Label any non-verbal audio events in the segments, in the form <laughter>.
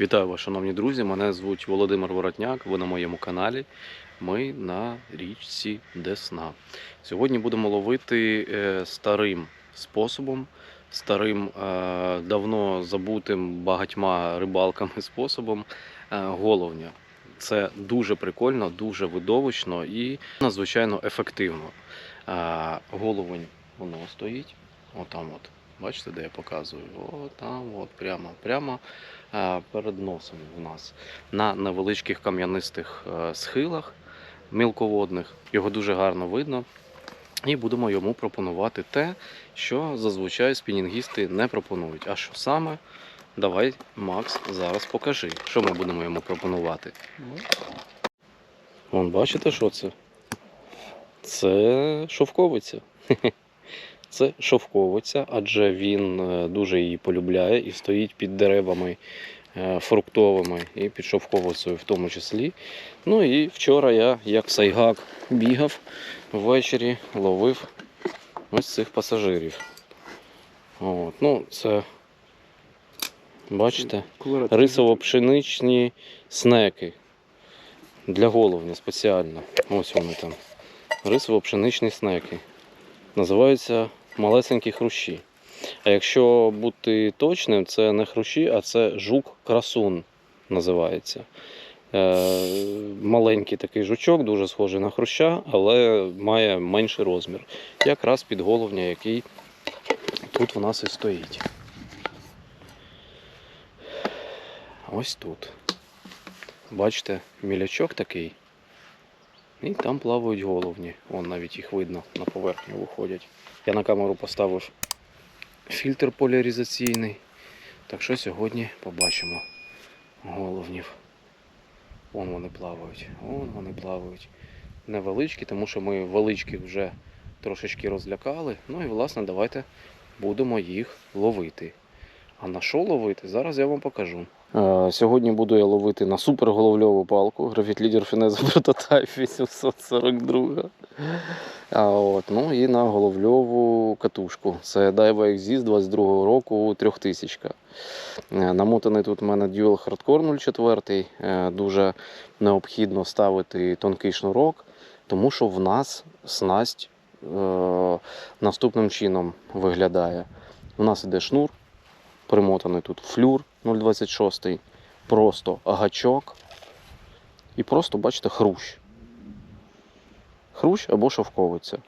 Вітаю вас, шановні друзі. Мене звуть Володимир Воротняк. Ви на моєму каналі. Ми на річці Десна. Сьогодні будемо ловити е, старим способом, старим, е, давно забутим багатьма рибалками способом е, головня. Це дуже прикольно, дуже видовищно і надзвичайно ефективно. Головень воно стоїть. Отам от. Бачите, де я показую? О, там, от, прямо, прямо е, перед носом в нас на невеличких кам'янистих е, схилах мілководних. Його дуже гарно видно. І будемо йому пропонувати те, що зазвичай спінінгісти не пропонують. А що саме? Давай, Макс, зараз покажи, що ми будемо йому пропонувати. Вон, бачите, що це? Це шовковиця. <laughs> Це шовковиця, адже він е, дуже її полюбляє і стоїть під деревами е, фруктовими і під шовковицею в тому числі. Ну і вчора я, як сайгак, бігав ввечері, ловив ось цих пасажирів. От. Ну, це, бачите, рисово-пшеничні снеки для головня спеціально. Ось вони там. Рисово-пшеничні снеки. Називаються малесенькі хрущі. А якщо бути точним, це не хрущі, а це жук-красун називається. Е, маленький такий жучок, дуже схожий на хруща, але має менший розмір. Якраз під головня, який тут у нас і стоїть. Ось тут. Бачите, мілячок такий. І там плавають головні. Вон навіть їх видно на поверхню виходять. Я на камеру поставив фільтр поляризаційний. Так що сьогодні побачимо головнів. Вон вони плавають. Вон вони плавають. Невеличкі, тому що ми величких вже трошечки розлякали. Ну і власне давайте будемо їх ловити. А на що ловити? Зараз я вам покажу. Е, Сьогодні буду я ловити на суперголовльову палку Графіт Лідер Фінеза <laughs> Прототайп 842. А от, ну і на головльову катушку. Це Daiwa XZ з 22 року 3000. Е, Намотаний тут у мене Dual Hardcore 04. Е, Дуже необхідно ставити тонкий шнурок, тому що в нас снасть е, наступним чином виглядає. У нас іде шнур, примотаний тут флюр 0,26, просто гачок і просто, бачите, хрущ. Хрущ або шовковиця.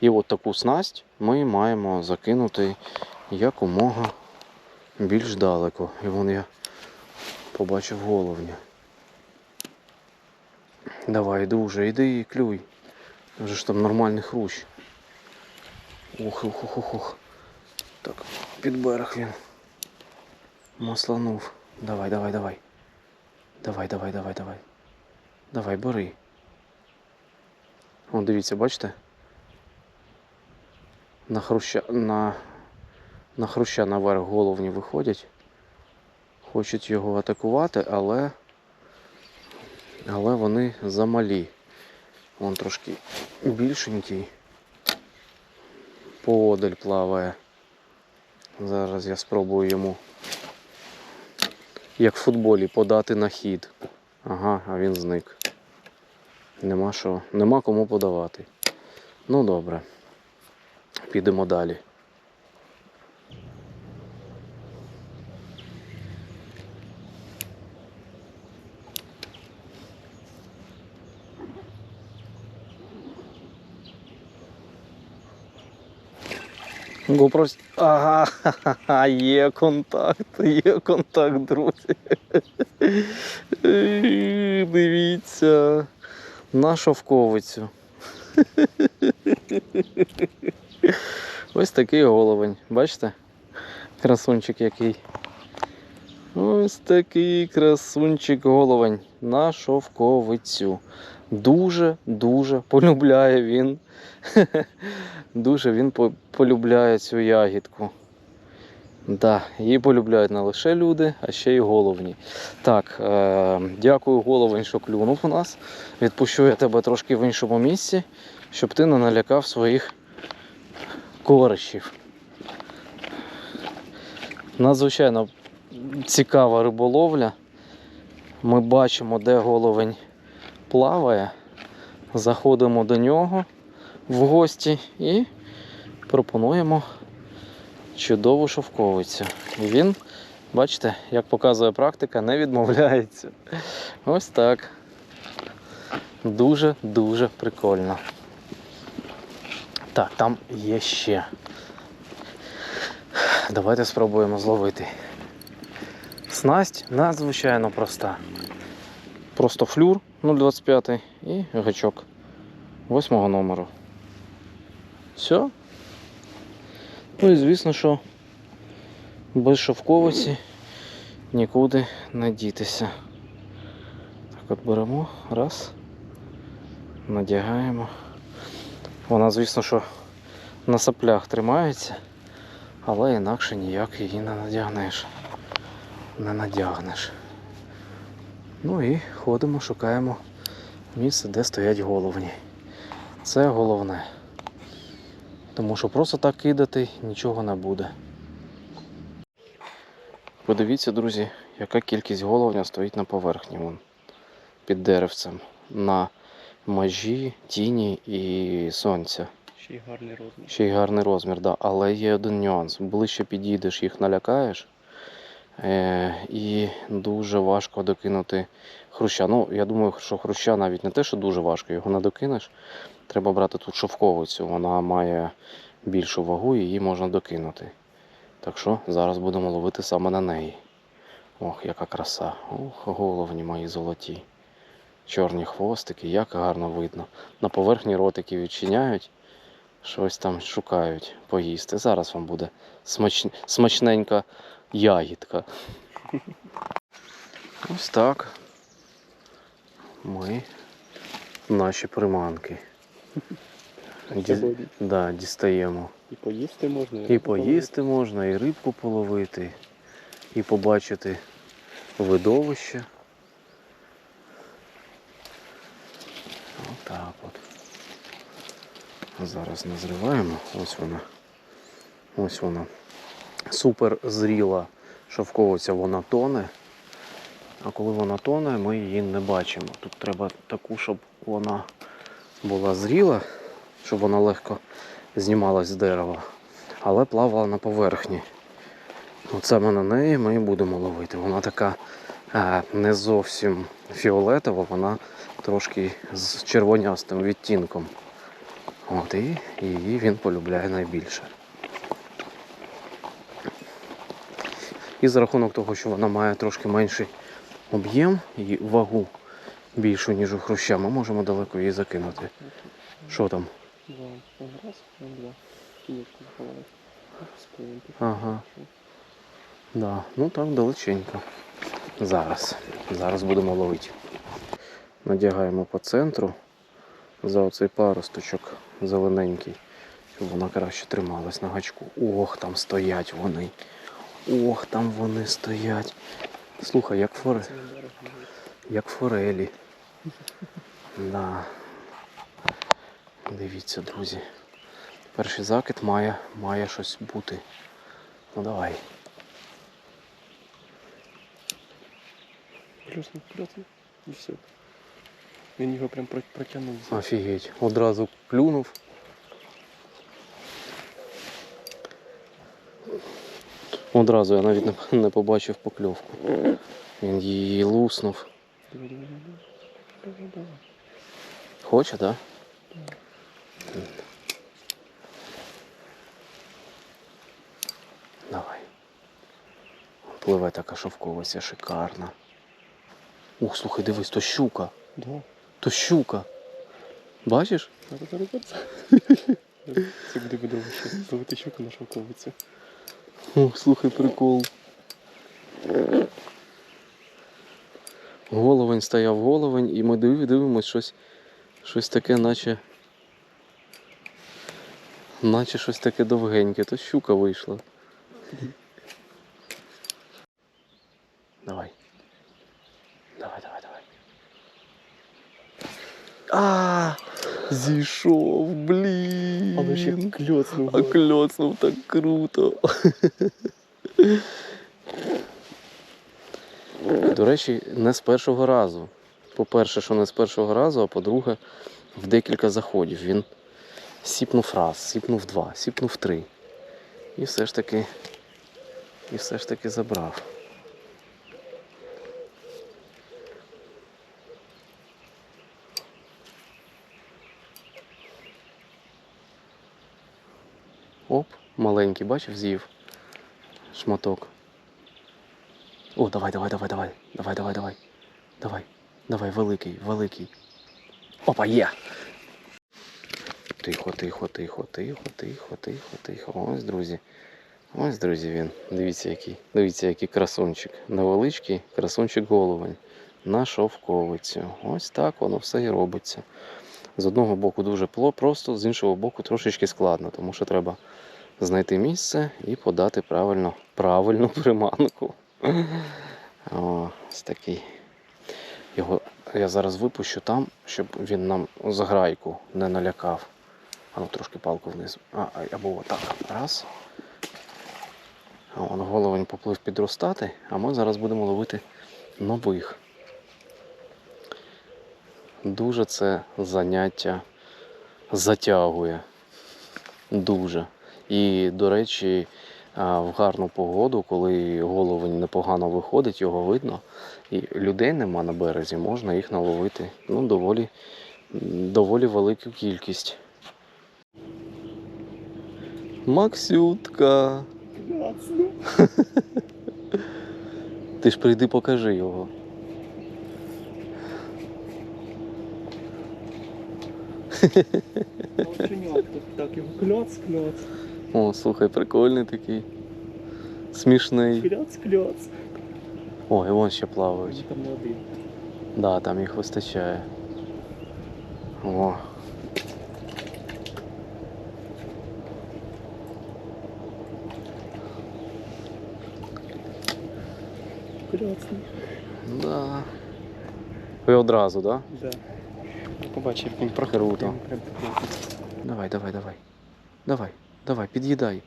І от таку снасть ми маємо закинути якомога більш далеко. І вон я побачив головня. Давай, дуже, іди і клюй. Вже ж там нормальний хрущ. Ох, ох, ох, ох. Так, під берег він. Масланув. Давай, давай, давай. Давай, давай, давай, давай. Давай, бери. О, дивіться, бачите? На хруща, на, на хруща наверх головні виходять. Хочуть його атакувати, але, але вони замалі. Вон трошки більшенький. Поодаль плаває. Зараз я спробую йому, як в футболі, подати на хід. Ага, а він зник. Нема що, нема кому подавати. Ну добре. Підемо далі. GoPro... Ага, є контакт, є контакт, друзі. Дивіться на шовковицю. Ось такий головень. Бачите? Красунчик який. Ось такий красунчик головень на шовковицю. Дуже-дуже полюбляє він. <laughs> Дуже він полюбляє цю ягідку. Да, її полюбляють не лише люди, а ще й головні. Так, е, дякую головень, що клюнув у нас. Відпущу я тебе трошки в іншому місці, щоб ти не налякав своїх корищів. Надзвичайно цікава риболовля. Ми бачимо, де головень плаває. Заходимо до нього в гості і пропонуємо чудову шовковицю. І він, бачите, як показує практика, не відмовляється. Ось так. Дуже-дуже прикольно. Так, там є ще. Давайте спробуємо зловити. Снасть надзвичайно проста. Просто флюр 0,25 і гачок 8 номеру. Все. Ну і звісно, що без шовковиці нікуди не дітися. Так от беремо, раз, надягаємо. Вона, звісно, що на соплях тримається, але інакше ніяк її не надягнеш. Не надягнеш. Ну і ходимо, шукаємо місце, де стоять головні. Це головне. Тому що просто так кидати нічого не буде. Подивіться, друзі, яка кількість головня стоїть на поверхні вон, під деревцем. На межі тіні і сонця. Ще й гарний розмір. Ще й гарний розмір, да. але є один нюанс. Ближче підійдеш, їх налякаєш. Е, і дуже важко докинути хруща. Ну, я думаю, що хруща навіть не те, що дуже важко, його не докинеш. Треба брати тут шовковицю. Вона має більшу вагу і її можна докинути. Так що зараз будемо ловити саме на неї. Ох, яка краса. Ох, головні мої золоті. Чорні хвостики, як гарно видно. На поверхні ротики відчиняють щось там шукають поїсти. Зараз вам буде смач... смачненька ягідка. Ось так. Ми наші приманки. Ді... Да, дістаємо. І поїсти можна. І поїсти можна, і рибку половити, і побачити видовище. Отак от. Зараз назриваємо. Ось вона. Ось вона. Супер зріла шовковиця, вона тоне. А коли вона тоне, ми її не бачимо. Тут треба таку, щоб вона була зріла, щоб вона легко знімалась з дерева, але плавала на поверхні. От саме на неї ми і будемо ловити. Вона така е, не зовсім фіолетова, вона трошки з червонястим відтінком. От і її він полюбляє найбільше. І за рахунок того, що вона має трошки менший об'єм і вагу більшу, ніж у хруща, ми можемо далеко її закинути. Що там? Ага. Да, ну так далеченько. Зараз. Зараз будемо ловити. Надягаємо по центру за оцей паросточок зелененький, щоб вона краще трималась на гачку. Ох, там стоять вони. Ох, там вони стоять. Слухай, як форе, Це дерево. як форелі. Да. Дивіться, друзі. Перший закид має, має щось бути. Ну давай. Плюснув, плюснув. І все. Він його прям про- протягнув. Офігеть, одразу плюнув. Одразу я навіть не, побачив покльовку. Він її луснув. Хоче, так? Давай. Пливе така шовковиця шикарна. Ух, слухай, дивись, то щука. Да. То щука. Бачиш? Це буде видовище. Ловити щуку на шовковицю. О, слухай, прикол. Головень стояв головень, і ми див- дивимось щось, щось таке, наче. Наче щось таке довгеньке, то щука вийшла. Давай. Давай, давай, давай. А, зійшов, блін. Але як кльоцнув. А кльоцнув так круто. До речі, не з першого разу. По-перше, що не з першого разу, а по-друге, в декілька заходів. Він сіпнув раз, сіпнув два, сіпнув три. І все ж таки, і все ж таки забрав. Оп, маленький, бачив, з'їв шматок. О, давай, давай, давай, давай. Давай, давай, давай. Давай. Давай, великий, великий. Опа, є. Тихо, тихо, тихо, тихо, тихо, тихо, тихо. Ось, друзі. Ось, друзі, він. Дивіться, який. Дивіться, який красунчик. Невеличкий красунчик головень. На шовковицю. Ось так воно все і робиться. З одного боку дуже просто, з іншого боку трошечки складно, тому що треба знайти місце і подати правильно, правильну <laughs> приманку. Ось такий. Його я зараз випущу там, щоб він нам заграйку не налякав. А ну трошки палку вниз. А, або отак. Раз. А он головень поплив підростати, а ми зараз будемо ловити нових. Дуже це заняття затягує. Дуже. І, до речі, в гарну погоду, коли головень непогано виходить, його видно, і людей нема на березі, можна їх наловити ну, доволі, доволі велику кількість. Максютка. <laughs> Ти ж прийди покажи його. Так, його кльоц, кльоц, О, слухай, прикольний такий. Смішний. кльоц, кльоц. О, і вон ще плавають. Там не один. Да, там їх вистачає. О. Кльоцний. Да. Ви одразу, так? Да. Я Побачив, він? Круто. Давай, давай, давай. Давай, давай, під'їдай.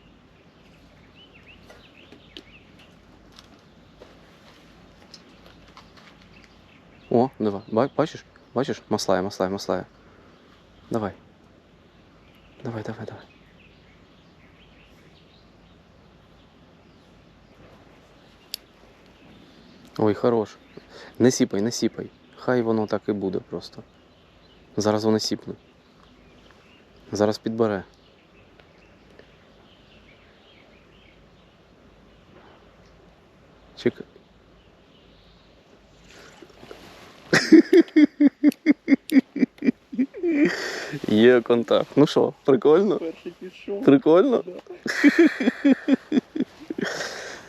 О, давай. Бачиш? Бачиш? Маслає, маслає, маслає. Давай. Давай, давай, давай. Ой, хорош. Не сіпай, не сіпай. Хай воно так і буде просто. Зараз воно сіпне. Зараз підбере. Чекай. <laughs> Є контакт. Ну що, прикольно? Перший пішов. Прикольно? <laughs>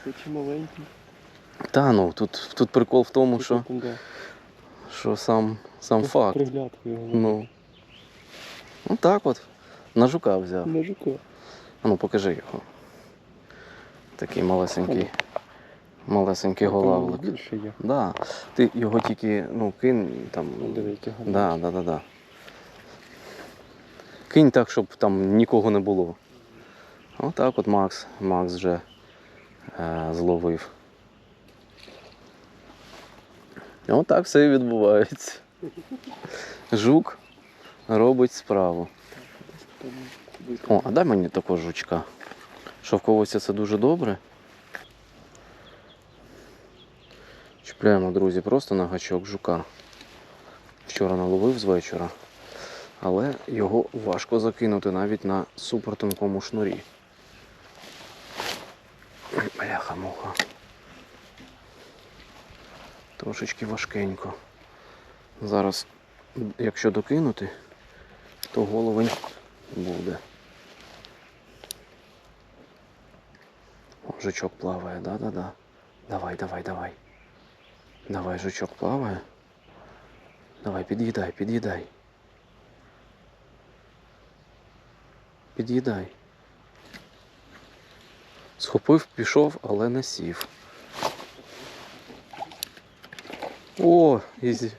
Хоч і маленький. Та ну, тут, тут прикол в тому, що. Що сам, сам факт. Його. Ну. Ну так от. На жука взяв. На жука. А ну покажи його. Такий малесенький. Малесенький голавлик. Більше є. Да. Ти його тільки ну, кинь там. Ну. Да, да, да, да. Кинь так, щоб там нікого не було. Отак от Макс. Макс вже е, зловив. Отак все і відбувається. Жук робить справу. О, а дай мені такого жучка. Шовковиця це дуже добре. Чіпляємо, друзі, просто на гачок жука. Вчора наловив з вечора, але його важко закинути навіть на супертонкому шнурі. Бляха-муха. Трошечки важкенько. Зараз, якщо докинути, то головень буде. О, жучок плаває, да-да-да. Давай, давай, давай. Давай, жучок плаває. Давай, під'їдай, під'їдай. Під'їдай. Схопив, пішов, але не сів. О, і зі-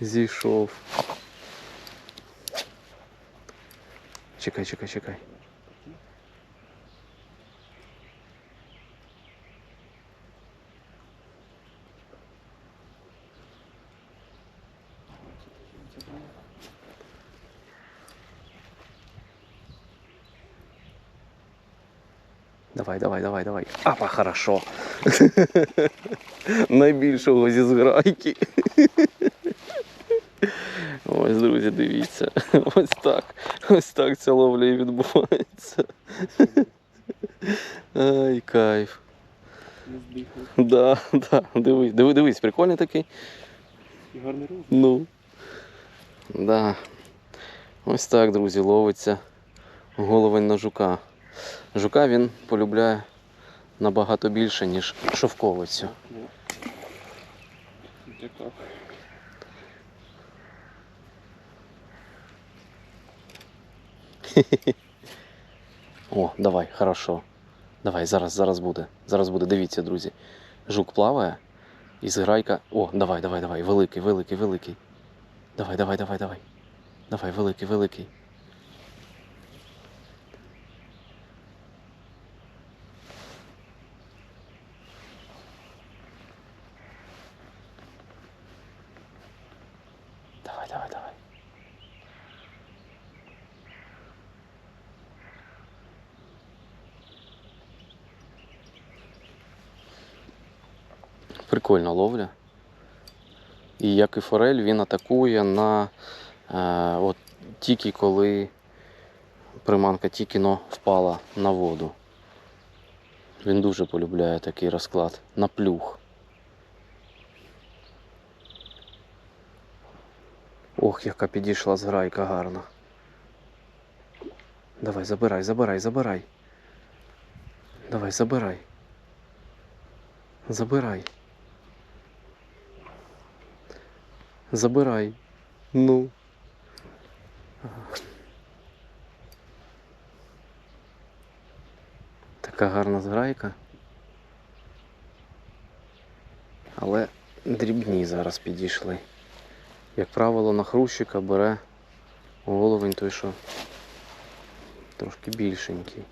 зійшов. Чекай, чекай, чекай. Давай, давай, давай. Апа, хорошо. <laughs> Найбільшого зі зграйки. <laughs> Ось, друзі, дивіться. <laughs> Ось так. Ось так ця ловля і відбувається. Ай, кайф. Да, да. Дивись, диви, дивись, прикольний такий. І гарний розмір. Ну. Да. Ось так, друзі, ловиться головень на жука. Жука він полюбляє набагато більше, ніж шовковицю. О, давай, хорошо. Давай, зараз, зараз буде. Зараз буде. Дивіться, друзі. Жук плаває і зграйка. О, давай, давай, давай. Великий, великий, великий. Давай, давай, давай, давай. Давай, великий, великий. Давай, давай, давай. Прикольна ловля. І як і форель, він атакує на е, от тільки коли приманка тільки но впала на воду. Він дуже полюбляє такий розклад на плюх. Ох, яка підійшла зграйка гарна. Давай, забирай, забирай, забирай. Давай, забирай. Забирай. Забирай. Ну. Така гарна зграйка. Але дрібні зараз підійшли. Як правило, на хрущика бере головень той, що трошки більшенький.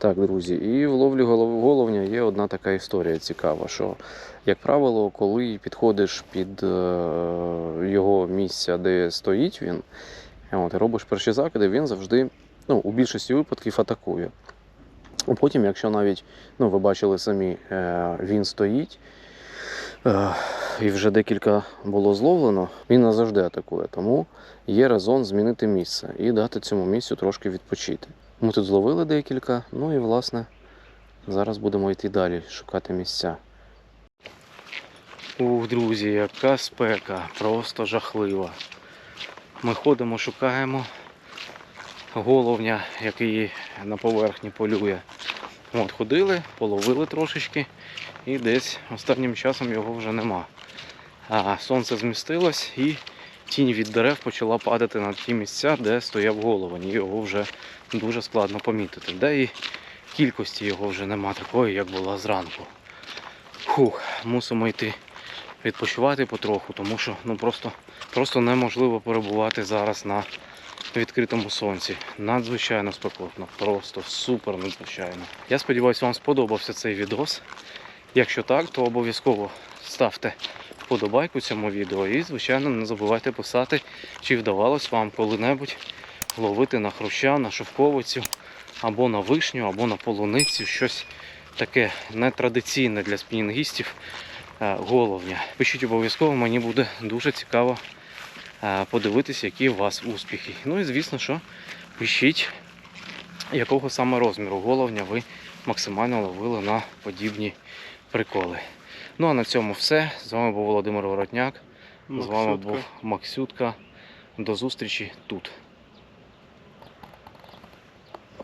Так, друзі, і в ловлі головня є одна така історія цікава, що, як правило, коли підходиш під е, його місця, де стоїть він, от, робиш перші закиди, він завжди, ну, у більшості випадків атакує. Потім, якщо навіть, ну, ви бачили самі, е, він стоїть, е, і вже декілька було зловлено, він назавжди атакує. Тому є резон змінити місце і дати цьому місцю трошки відпочити. Ми тут зловили декілька, ну і власне зараз будемо йти далі, шукати місця. Ух, друзі, яка спека, просто жахлива. Ми ходимо, шукаємо головня, який на поверхні полює. От, ходили, половили трошечки, і десь останнім часом його вже нема. А сонце змістилось і тінь від дерев почала падати на ті місця, де стояв головень. І його вже дуже складно помітити. Де і кількості його вже нема такої, як була зранку. Фух, мусимо йти відпочивати потроху, тому що ну просто, просто неможливо перебувати зараз на відкритому сонці. Надзвичайно спекотно, просто супер надзвичайно. Я сподіваюся, вам сподобався цей відос. Якщо так, то обов'язково ставте вподобайку цьому відео і, звичайно, не забувайте писати, чи вдавалось вам коли-небудь ловити на хруща, на шовковицю, або на вишню, або на полуницю, щось таке нетрадиційне для спінінгістів е, головня. Пишіть обов'язково, мені буде дуже цікаво е, подивитися, які у вас успіхи. Ну і звісно, що пишіть, якого саме розміру головня ви максимально ловили на подібні приколи. Ну а на цьому все. З вами був Володимир Воротняк. З вами був Максютка. До зустрічі тут.